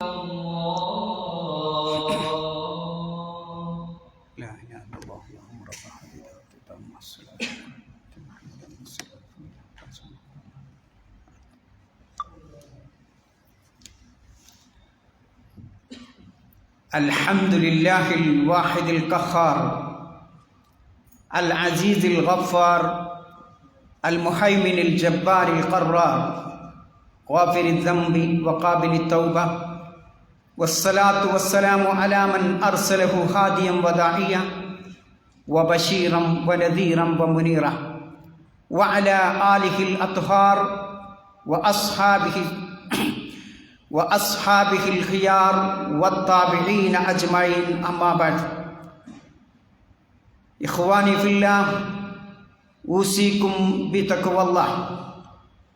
لا إله إلا الله والصلاه الحمد لله الواحد القهار العزيز الغفار المهيمن الجبار القرار غافر الذنب وقابل التوبة والصلاة والسلام على من أرسله هاديا وداعيا وبشيرا ونذيرا ومنيرا وعلى آله الأطهار وأصحابه وأصحابه الخيار والتابعين أجمعين. أما بعد إخواني في الله أوصيكم بتقوى الله.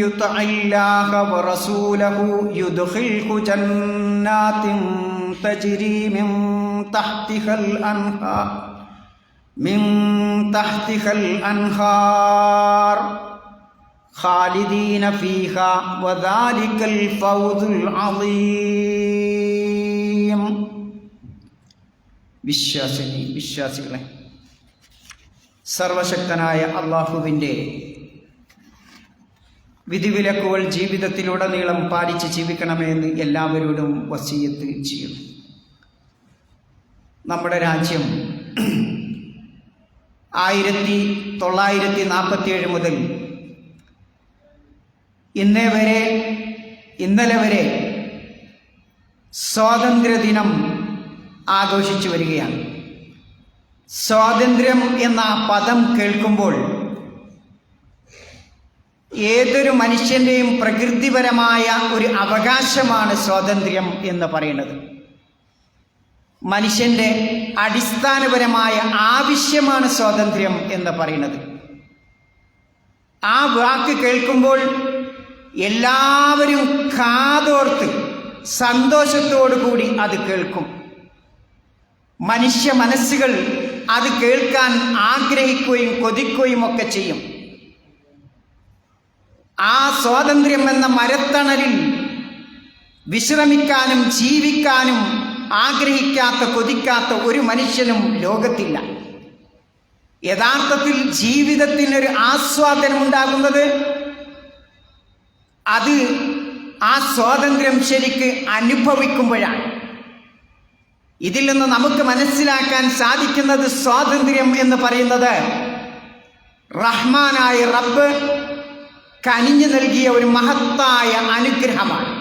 يطع الله ورسوله يدخله جنات تجري من تحتها الأنهار من تحتها الأنهار خالدين فيها وذلك الفوز العظيم വിശ്വാസിനി വിശ്വാസികളെ സർവശക്തനായ അള്ളാഹുവിൻ്റെ വിധിവിലക്കുകൾ ജീവിതത്തിലുടനീളം പാലിച്ച് ജീവിക്കണമെന്ന് എല്ലാവരോടും വസീയത്ത് ചെയ്യും നമ്മുടെ രാജ്യം ആയിരത്തി തൊള്ളായിരത്തി നാൽപ്പത്തിയേഴ് മുതൽ ഇന്നേ വരെ ഇന്നലെ വരെ സ്വാതന്ത്ര്യദിനം ആഘോഷിച്ചു വരികയാണ്. സ്വാതന്ത്ര്യം എന്ന പദം കേൾക്കുമ്പോൾ ഏതൊരു മനുഷ്യന്റെയും പ്രകൃതിപരമായ ഒരു അവകാശമാണ് സ്വാതന്ത്ര്യം എന്ന് പറയുന്നത്. മനുഷ്യന്റെ അടിസ്ഥാനപരമായ ആവശ്യമാണ് സ്വാതന്ത്ര്യം എന്ന് പറയുന്നത്. ആ വാക്ക് കേൾക്കുമ്പോൾ എല്ലാവരും കാതോർത്ത് സന്തോഷത്തോടു കൂടി അത് കേൾക്കും. മനുഷ്യ മനസ്സുകൾ അത് കേൾക്കാൻ ആഗ്രഹിക്കുകയും കൊതിക്കുകയും ഒക്കെ ചെയ്യും. ആ സ്വാതന്ത്ര്യം എന്ന മരത്തണലിൽ വിശ്രമിക്കാനും ജീവിക്കാനും ആഗ്രഹിക്കാത്ത കൊതിക്കാത്ത ഒരു മനുഷ്യനും ലോകത്തില്ല. യഥാർത്ഥത്തിൽ ജീവിതത്തിനൊരു ആസ്വാദനം ഉണ്ടാകുന്നത് അത് ആ സ്വാതന്ത്ര്യം ശരിക്ക് അനുഭവിക്കുമ്പോഴാണ്. ഇതിൽ നിന്ന് നമുക്ക് മനസ്സിലാക്കാൻ സാധിക്കുന്നത് സ്വാതന്ത്ര്യം എന്ന് പറയുന്നത് റഹ്മാനായ റബ്ബ് കനിഞ്ഞു നൽകിയ ഒരു മഹത്തായ അനുഗ്രഹമാണ്.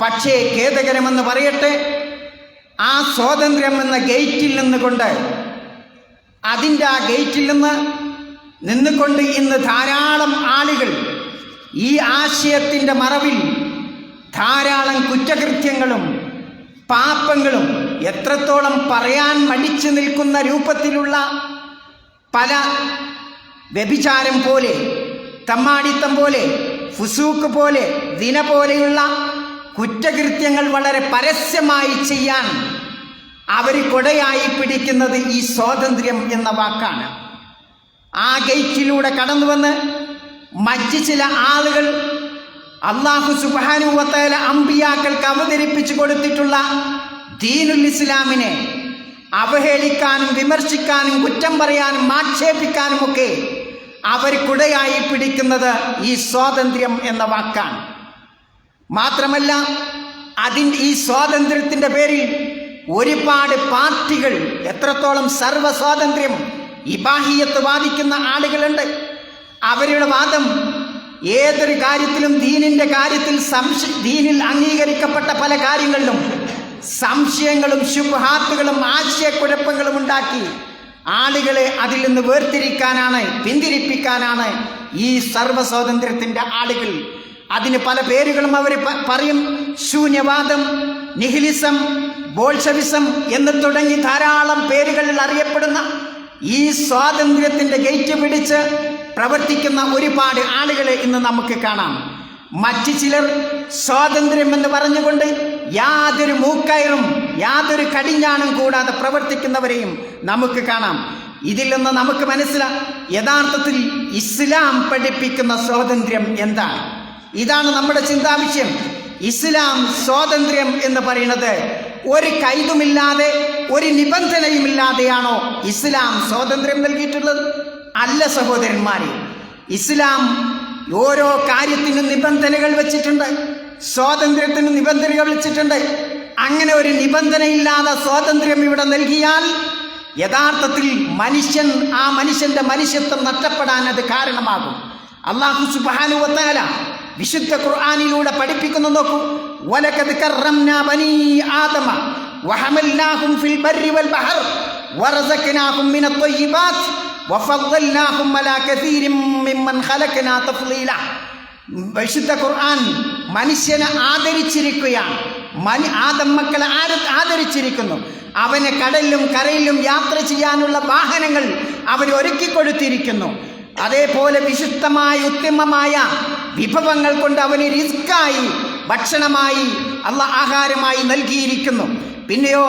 പക്ഷേ ഖേദകരമെന്ന് പറയട്ടെ ആ സ്വാതന്ത്ര്യം എന്ന ഗേറ്റിൽ നിന്നുകൊണ്ട് അതിന്റെ ആ ഗേറ്റിൽ നിന്ന് നിന്നുകൊണ്ട് ഇന്ന് ധാരാളം ആളുകൾ ഈ ആശയത്തിന്റെ മറവിൽ ധാരാളം കുറ്റകൃത്യങ്ങളും പാപ്പങ്ങളും എത്രത്തോളം പറയാൻ മടിച്ചു നിൽക്കുന്ന രൂപത്തിലുള്ള പല വ്യഭിചാരം പോലെ തമ്മാടിത്തം പോലെ ഫുസൂക്ക് പോലെ ദിന പോലെയുള്ള കുറ്റകൃത്യങ്ങൾ വളരെ പരസ്യമായി ചെയ്യാൻ അവർ കൊടയായി പിടിക്കുന്നത് ഈ സ്വാതന്ത്ര്യം എന്ന വാക്കാണ്. ആ ഗേറ്റിലൂടെ കടന്നു വന്ന് മറ്റ് ചില ആളുകൾ അള്ളാഹു സുബാനുവത്തേല അമ്പിയാക്കൾക്ക് അവതരിപ്പിച്ചു കൊടുത്തിട്ടുള്ള ദീനുൽ ഇസ്ലാമിനെ അവഹേളിക്കാനും വിമർശിക്കാനും കുറ്റം പറയാനും ആക്ഷേപിക്കാനും ഒക്കെ അവർക്കുടയായി പിടിക്കുന്നത് ഈ സ്വാതന്ത്ര്യം എന്ന വാക്കാണ്. മാത്രമല്ല അതിന്റെ ഈ സ്വാതന്ത്ര്യത്തിന്റെ പേരിൽ ഒരുപാട് പാർട്ടികൾ എത്രത്തോളം സർവ സ്വാതന്ത്ര്യം ഇബാഹിയത്ത് വാദിക്കുന്ന ആളുകളുണ്ട്. അവരുടെ വാദം ഏതൊരു കാര്യത്തിലും ദീനിന്റെ കാര്യത്തിൽ സംശ ദീനിൽ അംഗീകരിക്കപ്പെട്ട പല കാര്യങ്ങളിലും സംശയങ്ങളും ശുഭാത്തുകളും ആശയക്കുഴപ്പങ്ങളും ഉണ്ടാക്കി ആളുകളെ അതിൽ നിന്ന് വേർതിരിക്കാനാണ് പിന്തിരിപ്പിക്കാനാണ് ഈ സർവസ്വാതന്ത്ര്യത്തിന്റെ ആളുകൾ. അതിന് പല പേരുകളും അവർ പറയും. ശൂന്യവാദം നിഹിലിസം ബോൾഷവിസം എന്ന് തുടങ്ങി ധാരാളം പേരുകളിൽ അറിയപ്പെടുന്ന ഈ സ്വാതന്ത്ര്യത്തിന്റെ ഗേറ്റ് പിടിച്ച് പ്രവർത്തിക്കുന്ന ഒരുപാട് ആളുകളെ ഇന്ന് നമുക്ക് കാണാം. മറ്റു ചിലർ സ്വാതന്ത്ര്യം എന്ന് പറഞ്ഞുകൊണ്ട് യാതൊരു മൂക്കയറും യാതൊരു കടിഞ്ഞാണും കൂടാതെ പ്രവർത്തിക്കുന്നവരെയും നമുക്ക് കാണാം. ഇതിൽ നിന്ന് നമുക്ക് മനസ്സിലാ യഥാർത്ഥത്തിൽ ഇസ്ലാം പഠിപ്പിക്കുന്ന സ്വാതന്ത്ര്യം എന്താണ്? ഇതാണ് നമ്മുടെ ചിന്താവിഷയം. ഇസ്ലാം സ്വാതന്ത്ര്യം എന്ന് പറയുന്നത് ഒരു കൈതുമില്ലാതെ ഒരു നിബന്ധനയുമില്ലാതെയാണോ ഇസ്ലാം സ്വാതന്ത്ര്യം നൽകിയിട്ടുള്ളത്? അല്ല സഹോദരന്മാരെ ഇസ്ലാം ഓരോ കാര്യത്തിനും നിബന്ധനകൾ വെച്ചിട്ടുണ്ട്. സ്വാതന്ത്ര്യത്തിന് നിബന്ധനകൾ വിളിച്ചിട്ടുണ്ട് അങ്ങനെ ഒരു നിബന്ധനയില്ലാതെ സ്വാതന്ത്ര്യം ഇവിടെ നൽകിയാൽ യഥാർത്ഥത്തിൽ മനുഷ്യൻ ആ മനുഷ്യന്റെ മനുഷ്യത്വം നഷ്ടപ്പെടാൻ അത് കാരണമാകും. അള്ളാഹു സുബാനുവത്താല വിശുദ്ധ ഖുർആാനിലൂടെ പഠിപ്പിക്കുന്നു നോക്കൂ. വലക്കത് ബനീ ആദമ വഹമൽനാഹും ഫിൽ ബഹർ മിന വഫദ്ദൽനാഹും മിമ്മൻ ഖലഖനാ വിശുദ്ധ ഖുർആൻ മനുഷ്യനെ ആദരിച്ചിരിക്കുകയാണ്. മനു ആദം ആര- ആദരിച്ചിരിക്കുന്നു? അവനെ കടലിലും കരയിലും യാത്ര ചെയ്യാനുള്ള വാഹനങ്ങൾ അവർ ഒരുക്കി കൊടുത്തിരിക്കുന്നു. അതേപോലെ വിശുദ്ധമായ ഉത്തമമായ വിഭവങ്ങൾ കൊണ്ട് അവന് റിസ്ക്കായി ഭക്ഷണമായി അല്ല ആഹാരമായി നൽകിയിരിക്കുന്നു. പിന്നെയോ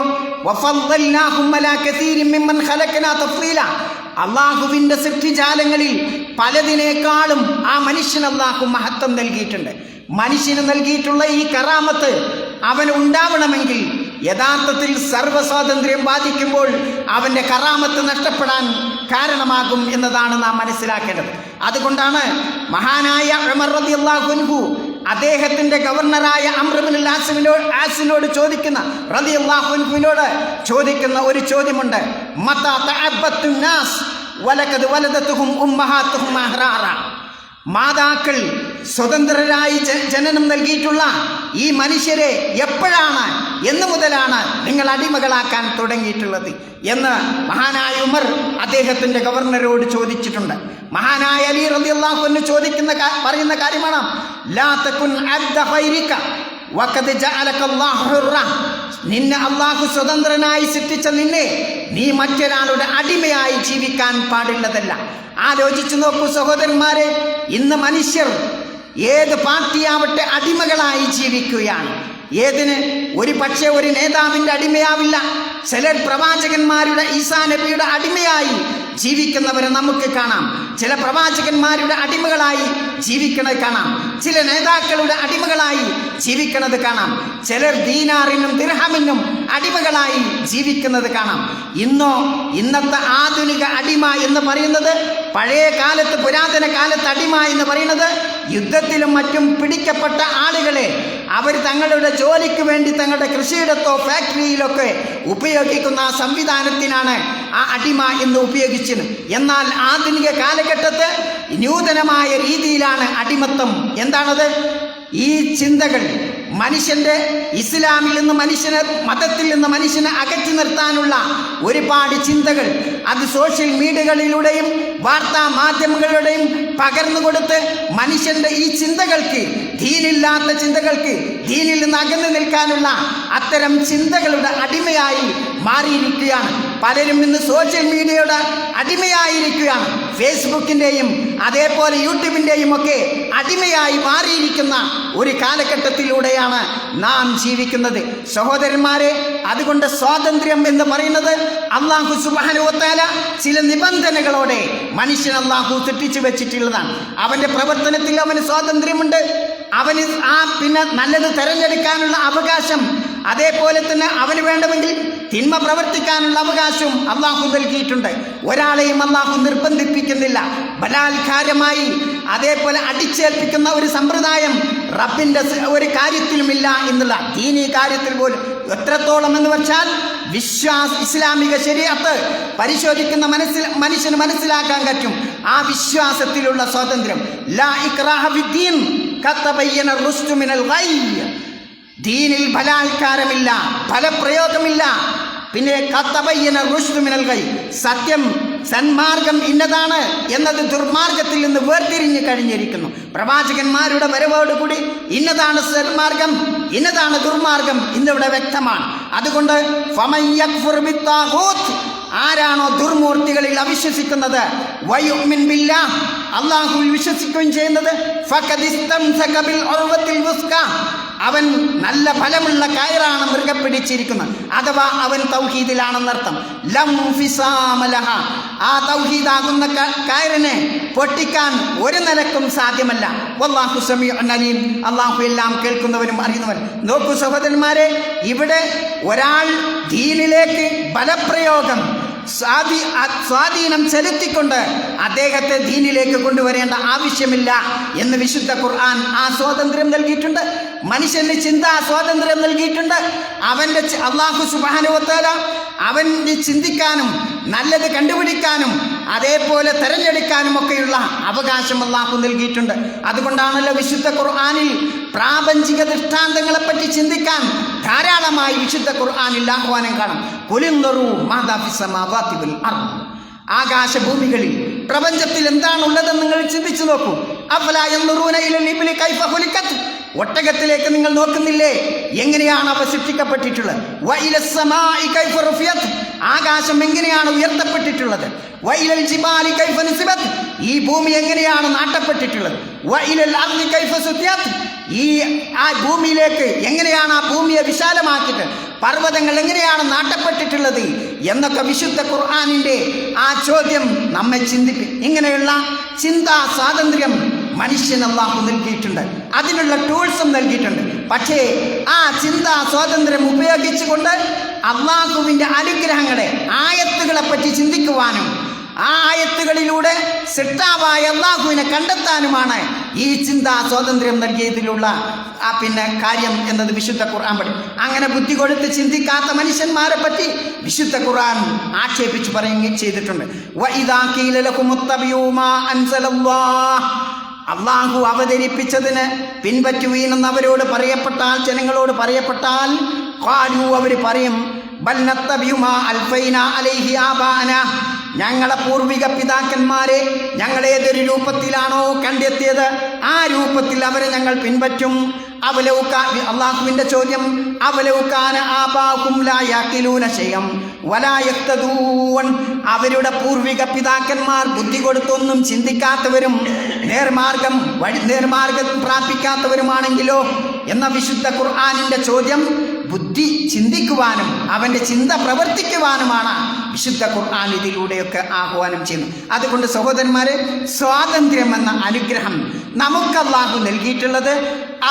അള്ളാഹുവിന്റെ സൃഷ്ടിജാലങ്ങളിൽ പലതിനേക്കാളും ആ മനുഷ്യൻ അള്ളാഹു മഹത്വം നൽകിയിട്ടുണ്ട്. മനുഷ്യന് നൽകിയിട്ടുള്ള ഈ കറാമത്ത് അവൻ ഉണ്ടാവണമെങ്കിൽ യഥാർത്ഥത്തിൽ സർവസ്വാതന്ത്ര്യം ബാധിക്കുമ്പോൾ അവന്റെ കറാമത്ത് നഷ്ടപ്പെടാൻ കാരണമാകും എന്നതാണ് നാം മനസ്സിലാക്കേണ്ടത്. അതുകൊണ്ടാണ് മഹാനായ ഉമർ റളിയല്ലാഹു അൻഹു അദ്ദേഹത്തിന്റെ ഗവർണറായ അമ്രബിൻ ആസിമിനോട് ആസിനോട് ചോദിക്കുന്ന റതി അള്ളാഹുൻഹുവിനോട് ചോദിക്കുന്ന ഒരു ചോദ്യമുണ്ട്. മത്താ തഅബ്ബത്തു നാസ് വലക്കത് വലദത്തുഹും ഉമ്മഹാത്തുഹും അഹ്റാറ മാതാക്കൾ സ്വതന്ത്രരായി ജനനം നൽകിയിട്ടുള്ള ഈ മനുഷ്യരെ എപ്പോഴാണ് എന്ന് മുതലാണ് നിങ്ങൾ അടിമകളാക്കാൻ തുടങ്ങിയിട്ടുള്ളത് എന്ന് മഹാനായ ഉമർ അദ്ദേഹത്തിന്റെ ഗവർണറോട് ചോദിച്ചിട്ടുണ്ട്. മഹാനായ അലി റബിയുള്ള ചോദിക്കുന്ന പറയുന്ന കാര്യമാണ് നിന്നെ അള്ളാഹു സ്വതന്ത്രനായി സൃഷ്ടിച്ച നിന്നെ നീ മറ്റൊരാളുടെ അടിമയായി ജീവിക്കാൻ പാടുള്ളതല്ല ആലോചിച്ചു നോക്കൂ സഹോദരന്മാരെ ഇന്ന് മനുഷ്യർ ഏത് പാർട്ടിയാവട്ടെ അടിമകളായി ജീവിക്കുകയാണ്. ഏതിന്? ഒരു പക്ഷേ ഒരു നേതാവിന്റെ അടിമയാവില്ല. ചിലർ പ്രവാചകന്മാരുടെ ഈസാ നബിയുടെ അടിമയായി ജീവിക്കുന്നവരെ നമുക്ക് കാണാം. ചില പ്രവാചകന്മാരുടെ അടിമകളായി ജീവിക്കണത് കാണാം. ചില നേതാക്കളുടെ അടിമകളായി ജീവിക്കണത് കാണാം. ചിലർ ദീനാറിനും ദിർഹമിനും അടിമകളായി ജീവിക്കുന്നത് കാണാം. ഇന്നോ ഇന്നത്തെ ആധുനിക അടിമ എന്ന് പറയുന്നത് പഴയ കാലത്ത് പുരാതന കാലത്ത് അടിമ എന്ന് പറയുന്നത് യുദ്ധത്തിലും മറ്റും പിടിക്കപ്പെട്ട ആളുകളെ അവർ തങ്ങളുടെ ജോലിക്ക് വേണ്ടി തങ്ങളുടെ കൃഷിയിടത്തോ ഫാക്ടറിയിലൊക്കെ ഉപയോഗിക്കുന്ന ആ സംവിധാനത്തിനാണ് ആ അടിമ എന്ന് ഉപയോഗിച്ചിരുന്നു എന്നാൽ ആധുനിക കാലഘട്ടത്ത് നൂതനമായ രീതിയിലാണ് അടിമത്തം. എന്താണത്? ഈ ചിന്തകൾ മനുഷ്യന്റെ ഇസ്ലാമിൽ നിന്ന് മനുഷ്യനെ മതത്തിൽ നിന്ന് മനുഷ്യനെ അകറ്റി നിർത്താനുള്ള ഒരുപാട് ചിന്തകൾ അത് സോഷ്യൽ മീഡിയകളിലൂടെയും വാർത്താ മാധ്യമങ്ങളിലൂടെയും പകർന്നു കൊടുത്ത് മനുഷ്യന്റെ ഈ ചിന്തകൾക്ക് ധീനില്ലാത്ത ചിന്തകൾക്ക് ദീനിൽ നിന്ന് അകന്നു നിൽക്കാനുള്ള അത്തരം ചിന്തകളുടെ അടിമയായി മാറിയിരിക്കുകയാണ്. പലരും ഇന്ന് സോഷ്യൽ മീഡിയയുടെ അടിമയായിരിക്കുകയാണ്. ഫേസ്ബുക്കിന്റെയും അതേപോലെ യൂട്യൂബിന്റെയും ഒക്കെ അടിമയായി മാറിയിരിക്കുന്ന ഒരു കാലഘട്ടത്തിലൂടെയാണ് നാം ജീവിക്കുന്നത്. സഹോദരന്മാരെ അതുകൊണ്ട് സ്വാതന്ത്ര്യം എന്ന് പറയുന്നത് അള്ളാഹു സുബാനുവത്താല ചില നിബന്ധനകളോടെ മനുഷ്യൻ അള്ളാഹു സൃഷ്ടിച്ചു വെച്ചിട്ടുള്ളതാണ്. അവന്റെ പ്രവർത്തനത്തിൽ അവന് സ്വാതന്ത്ര്യമുണ്ട്. അവന് ആ പിന്നെ നല്ലത് തിരഞ്ഞെടുക്കാനുള്ള അവകാശം അതേപോലെ തന്നെ അവന് വേണമെങ്കിൽ തിന്മ പ്രവർത്തിക്കാനുള്ള അവകാശവും അള്ളാഹു നൽകിയിട്ടുണ്ട്. ഒരാളെയും അള്ളാഹു നിർബന്ധിപ്പിക്കുന്നില്ല. ബലാത്കാരമായി അതേപോലെ അടിച്ചേൽപ്പിക്കുന്ന ഒരു സമ്പ്രദായം റബ്ബിന്റെ ഒരു കാര്യത്തിലുമില്ല എന്നുള്ള ദീനി കാര്യത്തിൽ പോലും എത്രത്തോളം എന്ന് വെച്ചാൽ വിശ്വാസ് ഇസ്ലാമിക ശരീരത്ത് പരിശോധിക്കുന്ന മനസ്സിൽ മനുഷ്യന് മനസ്സിലാക്കാൻ പറ്റും. ആ വിശ്വാസത്തിലുള്ള സ്വാതന്ത്ര്യം. ലാ ഇക്രാഹ വിദ്യൻ ഖദ് തബയ്യന റുശ്ദു മിനൽ ഗയ് ദീനിൽ ബലാത്കാരമില്ല ഫലപ്രയോഗമില്ല പിന്നെ കത്തബയ്യന റുഷ്ദു മിനൽ ഗൈ സത്യം സന്മാർഗം ഇന്നതാണ് എന്നത് ദുർമാർഗത്തിൽ നിന്ന് വേർതിരിഞ്ഞു കഴിഞ്ഞിരിക്കുന്നു. പ്രവാചകന്മാരുടെ വരവോടുകൂടി ഇന്നതാണ് സന്മാർഗം ഇന്നതാണ് ദുർമാർഗം ഇന്നിവിടെ വ്യക്തമാണ്. അതുകൊണ്ട് ആരാണോ ദുർമൂർത്തികളിൽ അവിശ്വസിക്കുന്നത്? വയുമിൻ വിശ്വസിക്കുകയും ചെയ്യുന്നത്? അവൻ നല്ല ഫലമുള്ള കയറാണ് മൃഗം പിടിച്ചിരിക്കുന്നത്. അഥവാ അവൻ തൗഹീദിലാണെന്നർത്ഥം ലം ഫിസാമലഹ. ആ തൗഹീദാകുന്ന കയറിനെ പൊട്ടിക്കാൻ ഒരു നിലക്കും സാധ്യമല്ല. വല്ലാഹു സമീഉൻ അലീം. അള്ളാഹു എല്ലാം കേൾക്കുന്നവനും അറിയുന്നവൻ. നോക്കൂ സഹോദരന്മാരെ ഇവിടെ ഒരാൾ ദീനിലേക്ക് ബലപ്രയോഗം സ്വാധീ സ്വാധീനം ചെലുത്തിക്കൊണ്ട് അദ്ദേഹത്തെ ദീനിലേക്ക് കൊണ്ടുവരേണ്ട ആവശ്യമില്ല എന്ന് വിശുദ്ധ ഖുർആൻ ആ സ്വാതന്ത്ര്യം നൽകിയിട്ടുണ്ട്. മനുഷ്യന് ചിന്താ സ്വാതന്ത്ര്യം നൽകിയിട്ടുണ്ട്. അവന്റെ അള്ളാഹു സുബാനുവത്താല അവന് ചിന്തിക്കാനും നല്ലത് കണ്ടുപിടിക്കാനും അതേപോലെ തെരഞ്ഞെടുക്കാനും ഒക്കെയുള്ള അവകാശം അള്ളാഹു നൽകിയിട്ടുണ്ട്. അതുകൊണ്ടാണല്ലോ വിശുദ്ധ ഖുർആനിൽ പ്രാപഞ്ചിക ദൃഷ്ടാന്തങ്ങളെപ്പറ്റി ചിന്തിക്കാൻ ധാരാളമായി വിശുദ്ധ ഖുർആനിൽ ആഹ്വാനം കാണും. ആകാശഭൂമികളിൽ പ്രപഞ്ചത്തിൽ എന്താണുള്ളതെന്ന് നിങ്ങൾ ചിന്തിച്ചു നോക്കൂ. ഒട്ടകത്തിലേക്ക് നിങ്ങൾ നോക്കുന്നില്ലേ? എങ്ങനെയാണ് അവ സൃഷ്ടിക്കപ്പെട്ടിട്ടുള്ളത്? ആകാശം എങ്ങനെയാണ് ഉയർത്തപ്പെട്ടിട്ടുള്ളത്? ഈ ഭൂമി എങ്ങനെയാണ് നാട്ടപ്പെട്ടിട്ടുള്ളത്? ഈ ആ ഭൂമിയിലേക്ക് എങ്ങനെയാണ് ആ ഭൂമിയെ വിശാലമാക്കിയിട്ട് പർവതങ്ങൾ എങ്ങനെയാണ് നാട്ടപ്പെട്ടിട്ടുള്ളത് എന്നൊക്കെ വിശുദ്ധ ഖുർആാനിന്റെ ആ ചോദ്യം നമ്മെ ചിന്തിപ്പി ഇങ്ങനെയുള്ള ചിന്താ സ്വാതന്ത്ര്യം മനുഷ്യൻ അള്ളാഹു നൽകിയിട്ടുണ്ട്. അതിനുള്ള ടൂൾസും നൽകിയിട്ടുണ്ട്. പക്ഷേ ആ ചിന്താ സ്വാതന്ത്ര്യം ഉപയോഗിച്ചുകൊണ്ട് അള്ളാഹുവിന്റെ അനുഗ്രഹങ്ങളെ ആയത്തുകളെ പറ്റി ചിന്തിക്കുവാനും ആ ആയത്തുകളിലൂടെ സിട്ടാവായ അള്ളാഹുവിനെ കണ്ടെത്താനുമാണ് ഈ ചിന്താ സ്വാതന്ത്ര്യം നൽകിയതിലുള്ള ആ പിന്നെ കാര്യം എന്നത് വിശുദ്ധ ഖുർആൻ പഠി അങ്ങനെ ബുദ്ധി കൊടുത്ത് ചിന്തിക്കാത്ത മനുഷ്യന്മാരെ പറ്റി വിശുദ്ധ ഖുർആൻ ആക്ഷേപിച്ച് പറയുകയും ചെയ്തിട്ടുണ്ട്. അള്ളാഹു അവതരിപ്പിച്ചതിന് പിൻപറ്റുവീനെന്ന് അവരോട് പറയപ്പെട്ടാൽ ജനങ്ങളോട് പറയപ്പെട്ടാൽ കാലു അവർ പറയും ബൽ അൽഫൈന അലൈഹി ആബാന. ഞങ്ങളെ പൂർവിക പിതാക്കന്മാരെ ഞങ്ങൾ ഏതൊരു രൂപത്തിലാണോ കണ്ടെത്തിയത് ആ രൂപത്തിൽ അവരെ ഞങ്ങൾ പിൻപറ്റും. അവലൗക്കാ അള്ളാഹുവിന്റെ ചോദ്യം അവലൗക്കാന ആബാഹും ലാ യാഖിലൂന ശയം. അവരുടെ പൂർവിക പിതാക്കന്മാർ ബുദ്ധി കൊടുത്തൊന്നും ചിന്തിക്കാത്തവരും നേർമാർഗം വഴി നേർമാർഗം പ്രാപിക്കാത്തവരുമാണെങ്കിലോ എന്ന വിശുദ്ധ ഖുർആാനിന്റെ ചോദ്യം ബുദ്ധി ചിന്തിക്കുവാനും അവന്റെ ചിന്ത പ്രവർത്തിക്കുവാനുമാണ്. വിശുദ്ധ ഖുർആൻ ഇതിലൂടെയൊക്കെ ആഹ്വാനം ചെയ്യുന്നു. അതുകൊണ്ട് സഹോദരന്മാരെ സ്വാതന്ത്ര്യം എന്ന അനുഗ്രഹം നമുക്ക് അള്ളാഹു നൽകിയിട്ടുള്ളത്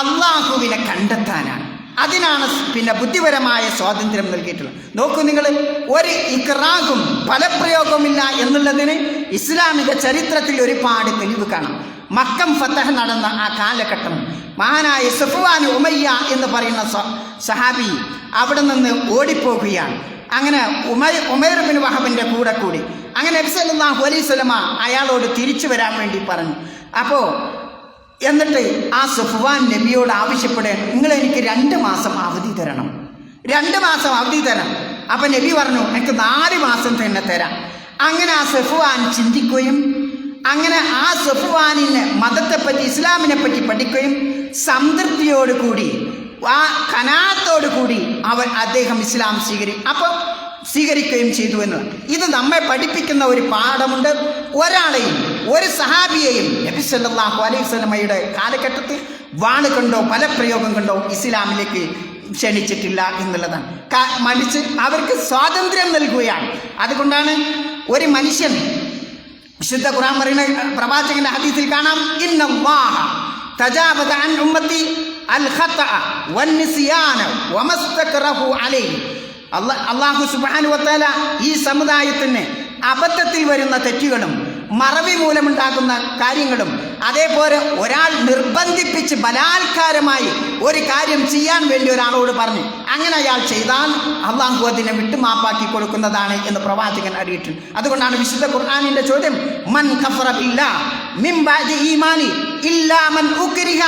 അള്ളാഹുവിനെ കണ്ടെത്താനാണ്. അതിനാണ് പിന്നെ ബുദ്ധിപരമായ സ്വാതന്ത്ര്യം നൽകിയിട്ടുള്ളത്. നോക്കൂ നിങ്ങൾ ഒരു ഇക്റാഖും ഫലപ്രയോഗമില്ല എന്നുള്ളതിന് ഇസ്ലാമിക ചരിത്രത്തിൽ ഒരുപാട് തെളിവ് കാണാം. മക്കം ഫത്തഹ് നടന്ന ആ കാലഘട്ടം മഹാനായ സഫുവാൻ ഉമയ്യ എന്ന് പറയുന്ന സഹാബി അവിടെ നിന്ന് ഓടിപ്പോകുകയാണ്. അങ്ങനെ ഉമൈ ഉമേർ ബിൻ വഹബിന്റെ കൂടെ കൂടി. അങ്ങനെ നബ്സല്ലാഹു അലൈഹി സ്വലമ അയാളോട് തിരിച്ചു വരാൻ വേണ്ടി പറഞ്ഞു. അപ്പോൾ എന്നിട്ട് ആ സുഫ്വാൻ നബിയോട് ആവശ്യപ്പെടുക നിങ്ങൾ എനിക്ക് രണ്ട് മാസം അവധി തരണം. രണ്ട് മാസം അവധി തരണം അപ്പം നബി പറഞ്ഞു എനിക്ക് നാല് മാസം തന്നെ തരാം. അങ്ങനെ ആ സഫ്വാൻ ചിന്തിക്കുകയും അങ്ങനെ ആ സഫ്വാനിന് മതത്തെപ്പറ്റി ഇസ്ലാമിനെ പറ്റി പഠിക്കുകയും സംതൃപ്തിയോടുകൂടി ആ കനാത്തോടു കൂടി അവൻ അദ്ദേഹം ഇസ്ലാം സ്വീകരി അപ്പം സ്വീകരിക്കുകയും ചെയ്തു എന്ന് ഇത് നമ്മെ പഠിപ്പിക്കുന്ന ഒരു പാഠമുണ്ട്. ഒരാളെയും ഒരു സഹാബിയെയും നബി സല്ലല്ലാഹു അലൈഹി വസല്ലമയുടെ കാലഘട്ടത്തിൽ വാണ് പല പ്രയോഗം കണ്ടോ ഇസ്ലാമിലേക്ക് ക്ഷണിച്ചിട്ടില്ല എന്നുള്ളതാണ്. മറിച്ച് അവർക്ക് സ്വാതന്ത്ര്യം നൽകുകയാണ്. അതുകൊണ്ടാണ് ഒരു മനുഷ്യൻ വിശുദ്ധ ഖുർആൻ പറയുന്ന പ്രവാചകന്റെ ഹദീസിൽ കാണാം ഇന്നല്ലാഹ തജാബത അൻ ഉമ്മത്തി സുബ്ഹാനഹു വതആല ഈ സമുദായത്തിന് അബദ്ധത്തിൽ വരുന്ന തെറ്റുകളും മറവി മൂലമുണ്ടാകുന്ന കാര്യങ്ങളും അതേപോലെ ഒരാൾ നിർബന്ധിപ്പിച്ച് ബലാത്കാരമായി ഒരു കാര്യം ചെയ്യാൻ വേണ്ടി ഒരാളോട് പറഞ്ഞു. അങ്ങനെ അയാൾ ചെയ്താൽ അള്ളാഹു അതിനെ വിട്ടുമാപ്പാക്കി കൊടുക്കുന്നതാണ് എന്ന് പ്രവാചകൻ അറിയിട്ടുണ്ട് അതുകൊണ്ടാണ് വിശുദ്ധ ഖുർആാനിന്റെ ചോദ്യം മൻ കഫറ മിൻ ഉക്രിഹ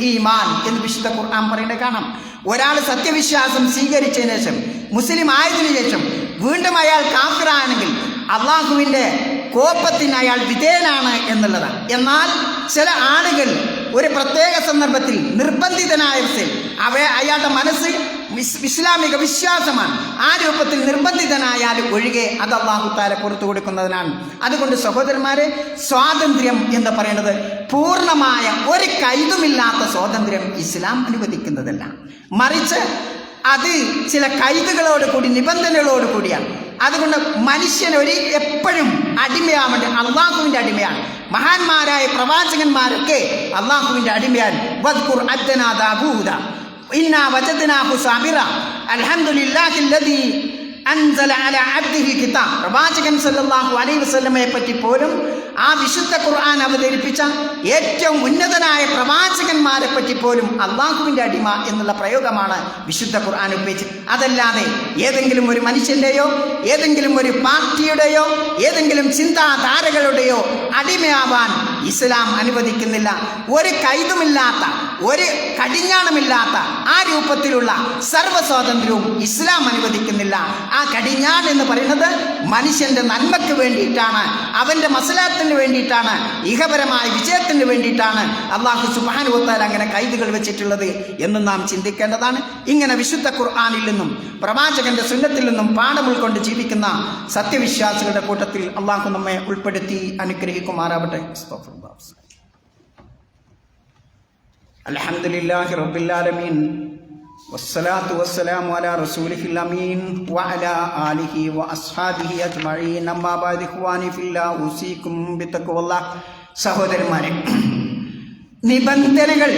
ഈമാൻ. എന്ന് വിശുദ്ധ ഖുർആൻ പറയുന്നത് കാണാം. ഒരാൾ സത്യവിശ്വാസം സ്വീകരിച്ചതിന് ശേഷം മുസ്ലിം ആയതിനു ശേഷം വീണ്ടും അയാൾ കാഫിറാണെങ്കിൽ അള്ളാഹുവിന്റെ കോപ്പത്തിന് അയാൾ വിധേയനാണ് എന്നുള്ളതാണ് എന്നാൽ ചില ആളുകൾ ഒരു പ്രത്യേക സന്ദർഭത്തിൽ നിർബന്ധിതനായ അവ അയാളുടെ മനസ്സ് ഇസ്ലാമിക വിശ്വാസമാണ്. ആ രൂപത്തിൽ നിർബന്ധിതനായാൽ ഒഴികെ അത് അള്ളാഹു താല പുറത്തു കൊടുക്കുന്നതിനാണ്. അതുകൊണ്ട് സഹോദരന്മാരെ സ്വാതന്ത്ര്യം എന്ന് പറയുന്നത് പൂർണമായ ഒരു കൈതുമില്ലാത്ത സ്വാതന്ത്ര്യം ഇസ്ലാം അനുവദിക്കുന്നതല്ല. മറിച്ച് അത് ചില കൈതുകളോട് കൂടി നിബന്ധനകളോട് കൂടിയാണ്. അതുകൊണ്ട് മനുഷ്യൻ ഒരു എപ്പോഴും അടിമയാവേണ്ട അള്ളാഹുവിന്റെ അടിമയാണ്. മഹാന്മാരായ പ്രവാചകന്മാരൊക്കെ അള്ളാഹുവിന്റെ അടിമയാണ്. വദ്കുർ കിതാബ്. പ്രവാചകൻ വസല്ലമയെ പറ്റി പോലും ആ വിശുദ്ധ ഖുർആൻ അവതരിപ്പിച്ച ഏറ്റവും ഉന്നതനായ പ്രവാചകന്മാരെ പറ്റി പോലും അള്ളാഹുവിന്റെ അടിമ എന്നുള്ള പ്രയോഗമാണ് വിശുദ്ധ ഖുർആൻ ഉപയോഗിച്ച് അതല്ലാതെ ഏതെങ്കിലും ഒരു മനുഷ്യന്റെയോ ഏതെങ്കിലും ഒരു പാർട്ടിയുടെയോ ഏതെങ്കിലും ചിന്താധാരകളുടെയോ അടിമയാവാൻ ഇസ്ലാം അനുവദിക്കുന്നില്ല. ഒരു കൈതുമില്ലാത്ത ഒരു കടിഞ്ഞാണമില്ലാത്ത ആ രൂപത്തിലുള്ള സർവ സ്വാതന്ത്ര്യവും ഇസ്ലാം അനുവദിക്കുന്നില്ല. ആ കടിഞ്ഞാൺ എന്ന് പറയുന്നത് മനുഷ്യന്റെ നന്മയ്ക്ക് വേണ്ടിയിട്ടാണ് അവന്റെ മസലാത്തിന് വേണ്ടിയിട്ടാണ് ഇഹപരമായ വിജയത്തിന് വേണ്ടിയിട്ടാണ് അള്ളാഹു സുബാനുവത്താൽ അങ്ങനെ കൈതുകൾ വെച്ചിട്ടുള്ളത് എന്ന് നാം ചിന്തിക്കേണ്ടതാണ്. ഇങ്ങനെ വിശുദ്ധ ഖുർആാനിൽ നിന്നും പ്രവാചകന്റെ സുന്നത്തിൽ നിന്നും പാഠം ഉൾക്കൊണ്ട് ജീവിക്കുന്ന സത്യവിശ്വാസികളുടെ കൂട്ടത്തിൽ അള്ളാഹു നമ്മെ ഉൾപ്പെടുത്തി അനുഗ്രഹിക്കുമാറാവട്ടെ. അലഹമുല്ലാഹി റബ്ബില്ലാലമീൻ വസ്സലാത്തു വസ്സലാം അല റസൂലിഹി അമീൻ. വഅല ആലിഹി വ അസ്ഹാബിഹി അജ്മഈൻ. അമ്മാ ബഅദ് ഇഖ്വാനി ഫില്ലാ ഉസീകും ബിത്തഖ്വല്ലാഹ് സഹോദരന്മാരെ നിബന്ധനകൾ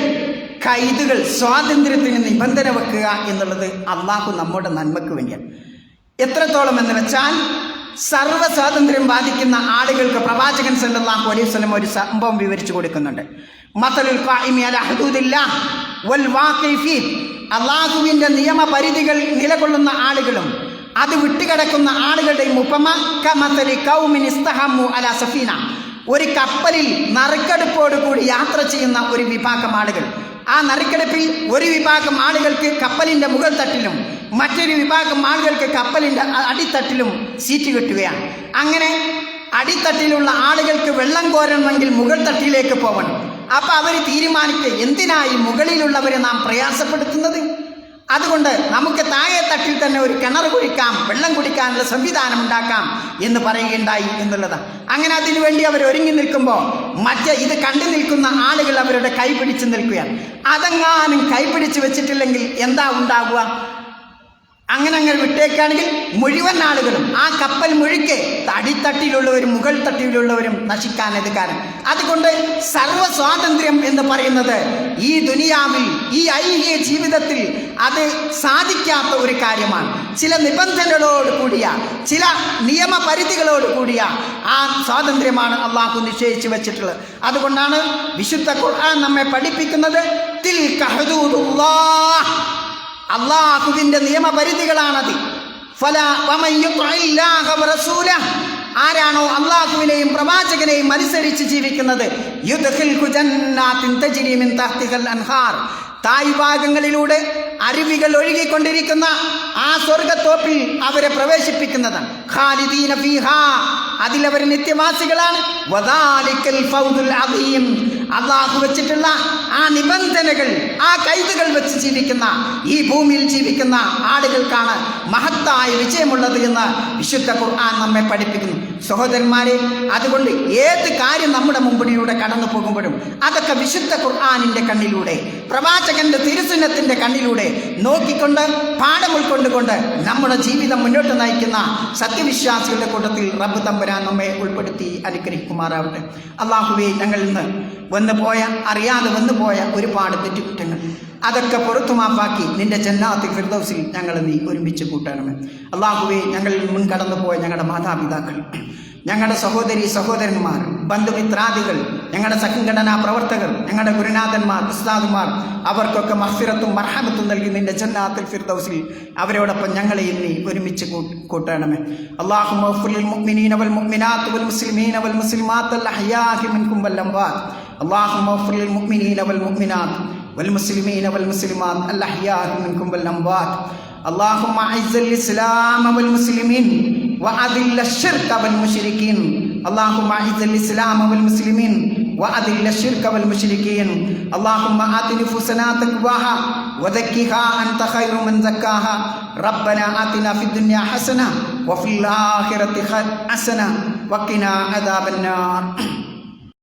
കൈദുകൾ സ്വാതന്ത്ര്യത്തിന് നിബന്ധന വെക്കുക എന്നുള്ളത് അള്ളാഹു നമ്മുടെ നന്മയ്ക്ക് വേണ്ടിയാണ്. എത്രത്തോളം എന്ന് വെച്ചാൽ സർവ സ്വാതന്ത്ര്യം ബാധിക്കുന്ന ആളുകൾക്ക് പ്രവാചകൻ സല്ലാഹു അലൈഹി സ്വലം ഒരു സംഭവം വിവരിച്ചു കൊടുക്കുന്നുണ്ട്. മത്തലുൽ ഖായിമി അല ഹുദൂദില്ലാഹ് വൽ വാഖി ഫീ അള്ളാഹുവിന്റെ നിയമപരിധികൾ നിലകൊള്ളുന്ന ആളുകളും അത് വിട്ടുകിടക്കുന്ന ആളുകളുടെയും ഉപമ കമസലി കൗമിൻ ഇസ്തഹമു അല സഫീന. ഒരു കപ്പലിൽ നറുക്കെടുപ്പോട് കൂടി യാത്ര ചെയ്യുന്ന ഒരു വിഭാഗം ആളുകൾ. ആ നറുക്കെടുപ്പിൽ ഒരു വിഭാഗം ആളുകൾക്ക് കപ്പലിന്റെ മുകൾ തട്ടിലും മറ്റൊരു വിഭാഗം ആളുകൾക്ക് കപ്പലിന്റെ അടിത്തട്ടിലും സീറ്റ് കിട്ടുകയാണ്. അങ്ങനെ അടിത്തട്ടിലുള്ള ആളുകൾക്ക് വെള്ളം കോരണമെങ്കിൽ മുകൾ തട്ടിലേക്ക് പോകണം അപ്പൊ അവർ തീരുമാനിക്കുക എന്തിനായി മുകളിലുള്ളവരെ നാം പ്രയാസപ്പെടുത്തുന്നത്? അതുകൊണ്ട് നമുക്ക് താഴെ തട്ടിൽ തന്നെ ഒരു കിണർ കുഴിക്കാം വെള്ളം കുടിക്കാനുള്ള സംവിധാനം ഉണ്ടാക്കാം എന്ന് പറയുകയുണ്ടായി എന്നുള്ളതാണ്. അങ്ങനെ അതിനുവേണ്ടി അവർ ഒരുങ്ങി നിൽക്കുമ്പോൾ മറ്റ് ഇത് കണ്ടു നിൽക്കുന്ന ആളുകൾ അവരുടെ കൈ പിടിച്ച് നിൽക്കുകയാണ്. അതെങ്ങാനും കൈപിടിച്ച് വെച്ചിട്ടില്ലെങ്കിൽ എന്താ ഉണ്ടാകുക അങ്ങനെ അങ്ങനെ വിട്ടേക്കാണെങ്കിൽ മുഴുവൻ ആളുകളും ആ കപ്പൽ മുഴുക്കെ അടിത്തട്ടിലുള്ളവരും മുകൾ തട്ടിലുള്ളവരും നശിക്കാനത് കാരണം. അതുകൊണ്ട് സർവ സ്വാതന്ത്ര്യം എന്ന് പറയുന്നത് ഈ ദുനിയാവിൽ ഈ ഐഹിക ജീവിതത്തിൽ അത് സാധിക്കാത്ത ഒരു കാര്യമാണ്. ചില നിബന്ധനകളോട് കൂടിയ ചില നിയമപരിധികളോട് കൂടിയ ആ സ്വാതന്ത്ര്യമാണ് അള്ളാഹു നിശ്ചയിച്ചു വെച്ചിട്ടുള്ളത്. അതുകൊണ്ടാണ് വിശുദ്ധ ഖുർആൻ നമ്മെ പഠിപ്പിക്കുന്നത് തിൽ അള്ളാഹുവിന്റെ നിയമപരിധികളാണത്. ഫല ആരാണോ അള്ളാഹുവിനെയും പ്രവാചകനെയും അനുസരിച്ച് ജീവിക്കുന്നത്? യുദ്ഖിൽഹു ഭാഗങ്ങളിലൂടെ അരുവികൾ ഒഴുകിക്കൊണ്ടിരിക്കുന്ന ആ സ്വർഗത്തോപ്പിൽ അവരെ പ്രവേശിപ്പിക്കുന്നതാണ് ഖാലിദീന ഫീഹാ. അവർ നിത്യവാസികളാണ്. വദാലിക്കൽ ഫൗദുൽ അദീം. അള്ളാഹു വെച്ചിട്ടുള്ള ആ നിബന്ധനകൾ ആ കൈതുകൾ വെച്ച് ജീവിക്കുന്ന ഈ ഭൂമിയിൽ ജീവിക്കുന്ന ആളുകൾക്കാണ് മഹത്തായ വിജയമുള്ളത് എന്ന് വിശുദ്ധ ഖുർആൻ നമ്മെ പഠിപ്പിക്കുന്നു. സഹോദരന്മാരെ അതുകൊണ്ട് ഏത് കാര്യം നമ്മുടെ മുമ്പിലൂടെ കടന്നു പോകുമ്പോഴും അതൊക്കെ വിശുദ്ധ ഖുർആാനിന്റെ കണ്ണിലൂടെ പ്രവാചകന്റെ തിരുസുന്നത്തിന്റെ കണ്ണിലൂടെ നോക്കിക്കൊണ്ട് പാഠം ഉൾക്കൊണ്ടുകൊണ്ട് നമ്മുടെ ജീവിതം മുന്നോട്ട് നയിക്കുന്ന സത്യവിശ്വാസികളുടെ കൂട്ടത്തിൽ റബ്ബ് തമ്പുരാൻ നമ്മെ ഉൾപ്പെടുത്തി അനുഗ്രഹിക്കുമാറാവട്ടെ. അള്ളാഹുവെ ഞങ്ങളിൽ നിന്ന് വന്നു പോയ അറിയാതെ വന്നു പോയ ഒരുപാട് തെറ്റുകുറ്റങ്ങൾ അതൊക്കെ പുറത്തു മാപ്പാക്കി നിന്റെ ചെന്നാത്തി ഫിർദൗസിൽ ഞങ്ങൾ നീ ഒരുമിച്ച് കൂട്ടണമേ അള്ളാഹുവെ ഞങ്ങൾ മുൻ കടന്നു പോയ ഞങ്ങളുടെ മാതാപിതാക്കൾ ഞങ്ങളുടെ സഹോദരി സഹോദരന്മാർ ബന്ധുമിത്രാദികൾ ഞങ്ങളുടെ സംഘടനാ പ്രവർത്തകർ ഞങ്ങളുടെ ഗുരുനാഥന്മാർ ഉസ്താദുമാർ അവർക്കൊക്കെ മഹ്ഫിറത്തും മർഹമത്തും നൽകി നിന്റെ ജന്നാത്തിൽ ഫിർദൗസിൽ അവരോടൊപ്പം ഞങ്ങളെയും നീ ഒരുമിച്ച് കൂട്ടണമേ കൂട്ടണമേ അള്ളാഹു والمسلمين والمسلمات الأحياء منكم والأموات. اللهم أعز الإسلام والمسلمين وأذل الشرك والمشركين. اللهم أعز الإسلام والمسلمين وأذل الشرك والمشركين. اللهم آت نفوسنا تقواها وزكها أنت خير من زكاها. ربنا آتنا في الدنيا حسنة وفي الآخرة حسنة وقنا عذاب النار.